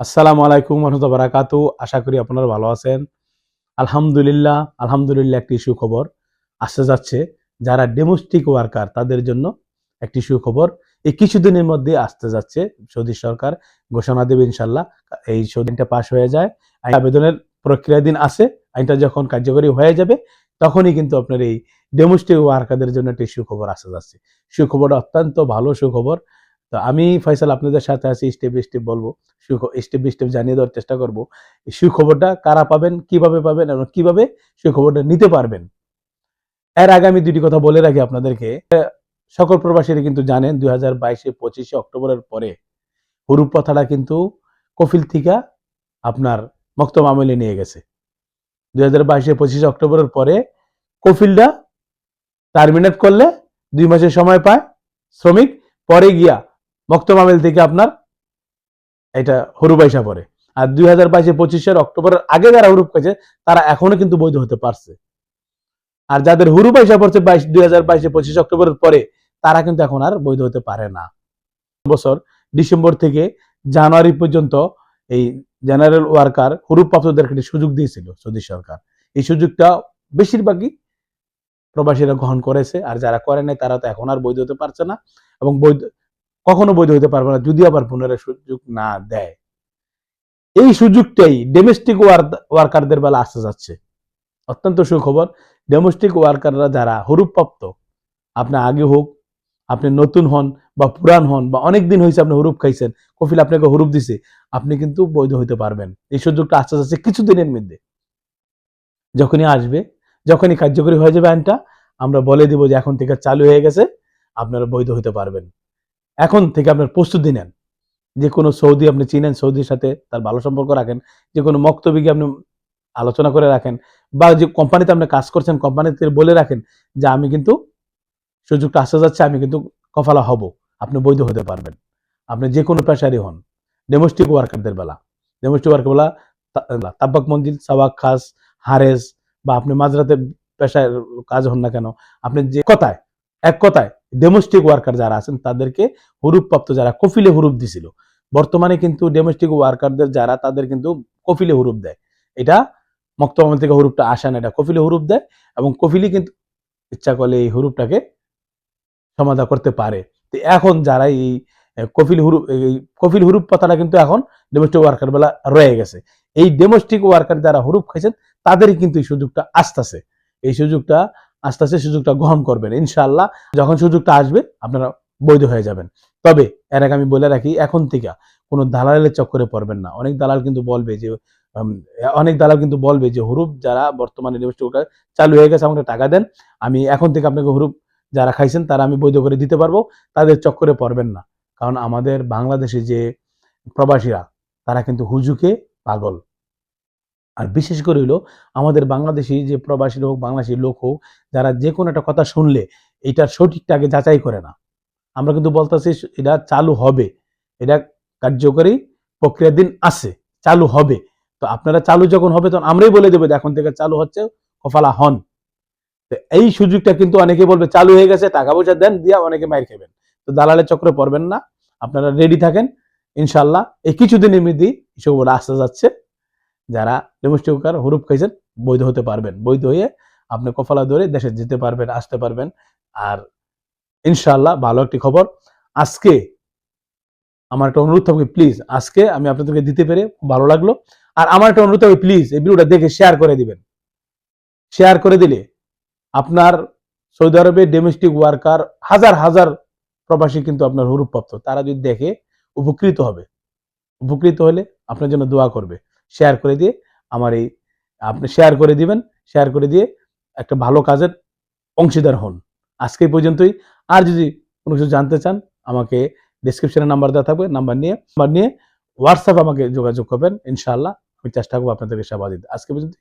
আসসালামু আলাইকুম রহমতুল্লাহ বারাকাতু। আশা করি আপনারা ভালো আছেন। আলহামদুলিল্লাহ আলহামদুলিল্লাহ একটি সুখবর আসতে যাচ্ছে। যারা ডোমেস্টিক ওয়ার্কার তাদের জন্য একটি সুখবর। এই কিছুদিনের মধ্যে আসতে যাচ্ছে সৌদি সরকার। ঘোষণা দেবে ইনশাল্লাহ এই সৌদিনটা পাশ হয়ে যায়। আইন আবেদনের প্রক্রিয়া দিন আছে। আইনটা যখন কার্যকরী হয়ে যাবে, তখনই কিন্তু আপনার এই ডোমেস্টিক ওয়ার্কারদের জন্য একটি সুখবর আসতে যাচ্ছে। সুখবর অত্যন্ত ভালো সুখবর। তো আমি ফয়সাল আপনাদের সাথে আছি স্টেপ স্টেপ বলব স্টেপ স্টেপ জানিয়ে দেওয়ার চেষ্টা করব সুখবরটা কারা পাবেন, কীভাবে পাবেন এবং কীভাবে সুখবরটা নিতে পারবেন? এর আগে আমি দুটি কথা বলে রাখি আপনাদেরকে। সকল প্রবাসীরা কিন্তু জানেন, দুই হাজার বাইশে পঁচিশে অক্টোবরের পরে হুরুপ কথাটা কিন্তু কফিল থিকা আপনার মক্তম আমলে নিয়ে গেছে। দুই হাজার বাইশে পঁচিশে অক্টোবরের পরে কফিলটা টার্মিনেট করলে দুই মাসের সময় পায় শ্রমিক, পরে গিয়া মক্তম আমেল থেকে আপনার এটা হরুপ আইসা পড়ে। আর দুই হাজার বাইশে পঁচিশের অক্টোবরের আগে যারা হুরুপ খাইছে তারা এখনও কিন্তু বৈধ হতে পারছে। আর যাদের হুরুপ আইসা পড়ছে বাইশ দুই হাজার বাইশে পঁচিশ অক্টোবরের পরে, তারা কিন্তু এখন আর বৈধ হতে পারে না। বছর ডিসেম্বর থেকে জানুয়ারি পর্যন্ত এই জেনারেল ওয়ার্কার হুরুপ একটি সুযোগ দিয়েছিল সৌদি সরকার। এই সুযোগটা বেশিরভাগই প্রবাসীরা গ্রহণ করেছে, আর যারা করে নাই, তারা তো এখন আর বৈধ হতে পারছে না। এবং বৈধ কখনো বৈধ হতে পারবে না, যদি আবার পুনরায় সুযোগ না দেয়। এই সুযোগটাই ডোমেস্টিক ওয়ার্কারদের বেলা আসতে যাচ্ছে। অত্যন্ত সুখবর ডোমেস্টিক ওয়ার্কাররা যারা হুরুপপ্রাপ্ত আপনি আগে হোক, আপনি নতুন হন বা পুরান হন বা অনেক দিন হয়েছে আপনি হুরুপ খাইছেন, কফিল আপনাকে হুরুপ দিছে, আপনি কিন্তু বৈধ হইতে পারবেন। এই সুযোগটা আসতে যাচ্ছে কিছুদিনের মধ্যে। যখনই আসবে, যখনই কার্যকরী হয়ে যাবে আইনটা, আমরা বলে দিব যে এখন থেকে চালু হয়ে গেছে, আপনারা বৈধ হতে পারবেন। এখন থেকে আপনার প্রস্তুতি নেন। যে কোনো সৌদি আপনি চিনেন সৌদির সাথে তার ভালো সম্পর্ক রাখেন, যে কোনো মক্তবিকে আপনি আলোচনা করে রাখেন, বা যে কোম্পানিতে আপনি কাজ করছেন কোম্পানিতে বলে রাখেন যে আমি কিন্তু সুযোগটা আসতে যাচ্ছে, আমি কিন্তু কফালা হব, আপনি বৈধ হতে পারবেন। আপনি যে কোনো পেশারই হন। ডেমোস্টিক ওয়ার্কারদের বেলা। ডোমেস্টিক ওয়ার্কার বেলা তাব্বাক মঞ্জিল সাবাক খাস, হারেস, বা আপনি মাঝরাতে পেশায় কাজ হন না কেন, আপনি যে কথায়, এক কথায় ডোমেস্টিক ওয়ার্কার যারা আছেন, তাদেরকে হুরুপপ্রাপ্ত যারা, কফিলে হুরুপ দিছিল। বর্তমানে কিন্তু ডোমেস্টিক ওয়ার্কারদের যারা, তাদের কিন্তু কফিলে হুরুপ দেয়। এটা মক্তমাল থেকে হুরুপটা আসে না, এটা কফিলে হুরুপ দেয় এবং কফিলি কিন্তু ইচ্ছা করলে এই হুরুপটাকে সমাধা করতে পারে। তো এখন যারা এই কফিল হুরুপ, এই কফিল হুরুপ কথাটা কিন্তু এখন ডোমেস্টিক ওয়ার্কার বেলা রয়ে গেছে। এই ডোমেস্টিক ওয়ার্কার যারা হুরুপ খাইছেন, তাদেরই কিন্তু এই সুযোগটা আসতেছে। এই সুযোগটা আস্তে আস্তে সুযোগটা গ্রহণ করবেন। ইনশাআল্লাহ যখন সুযোগটা আসবে, আপনারা বৈধ হয়ে যাবেন। তবে এর আগে আমি বলে রাখি, এখন থেকে কোনো দালালের চক্করে পড়বেন না। অনেক দালাল কিন্তু বলবে যে অনেক দালাল কিন্তু বলবে যে, হুরুপ, যারা বর্তমানে চালু হয়ে গেছে, আমাকে টাকা দেন। আমি এখন থেকে আপনাকে হুরুপ যারা খাইছেন, তারা আমি বৈধ করে দিতে পারব। তাদের চক্করে পড়বেন না। কারণ আমাদের বাংলাদেশে যে প্রবাসীরা, তারা কিন্তু হুজুকে পাগল। আর বিশেষ করে হলো আমাদের বাংলাদেশি যে প্রবাসী হোক বাংলাদেশি লোক হোক, যারা যে কোনো একটা কথা শুনলে এটার সঠিকটাকে যাচাই করে না। আমরা কিন্তু বলতেছি এটা চালু হবে, এটা কার্যকরী প্রক্রিয়ার দিন আছে, চালু হবে। তো আপনারা চালু যখন হবে তখন আমরাই বলে দেবো এখন থেকে চালু হচ্ছে, কফালা হন। তো এই সুযোগটা কিন্তু অনেকে বলবে চালু হয়ে গেছে, টাকা পয়সা দেন, দিয়া অনেকে মাইর খাবেন। তো দালালের চক্রে পড়বেন না, আপনারা রেডি থাকেন ইনশাল্লাহ এই কিছুদিনের মধ্যেই এসব আসতে যাচ্ছে। যারা ডোমেস্টিকার হুরুপ খাইছেন, বৈধ হতে পারবেন। বৈধ হয়ে আপনি কফলা ধরে দেশে যেতে পারবেন, আসতে পারবেন। আর ইনশাল্লাহ ভালো একটি খবর। আজকে আমার একটা অনুরোধ থাকবে প্লিজ আজকে আমি আপনাদেরকে দিতে পেরে ভালো লাগল। আর আমার একটা অনুরোধ থাকবে প্লিজ এই ভিডিওটা দেখে শেয়ার করে দিবেন। শেয়ার করে দিলে আপনার সৌদি আরবে ডোমেস্টিক ওয়ার্কার হাজার হাজার প্রবাসী কিন্তু আপনার হুরুপ্রাপ্ত তারা যদি দেখে, উপকৃত হবে। উপকৃত হলে আপনার জন্য দোয়া করবে। শেয়ার করে দিয়ে আমার এই, আপনি শেয়ার করে দিবেন শেয়ার করে দিয়ে একটা ভালো কাজের অংশীদার হন। আজকে পর্যন্তই। আর যদি কোনো কিছু জানতে চান, আমাকে ডিসক্রিপশনে নাম্বার দেওয়া থাকবে নাম্বার নিয়ে নাম্বার নিয়ে হোয়াটসঅ্যাপ আমাকে যোগাযোগ করবেন, ইনশাআল্লাহ আমি চেষ্টা করব আপনাদেরকে সেবা দিতে। আজকে পর্যন্ত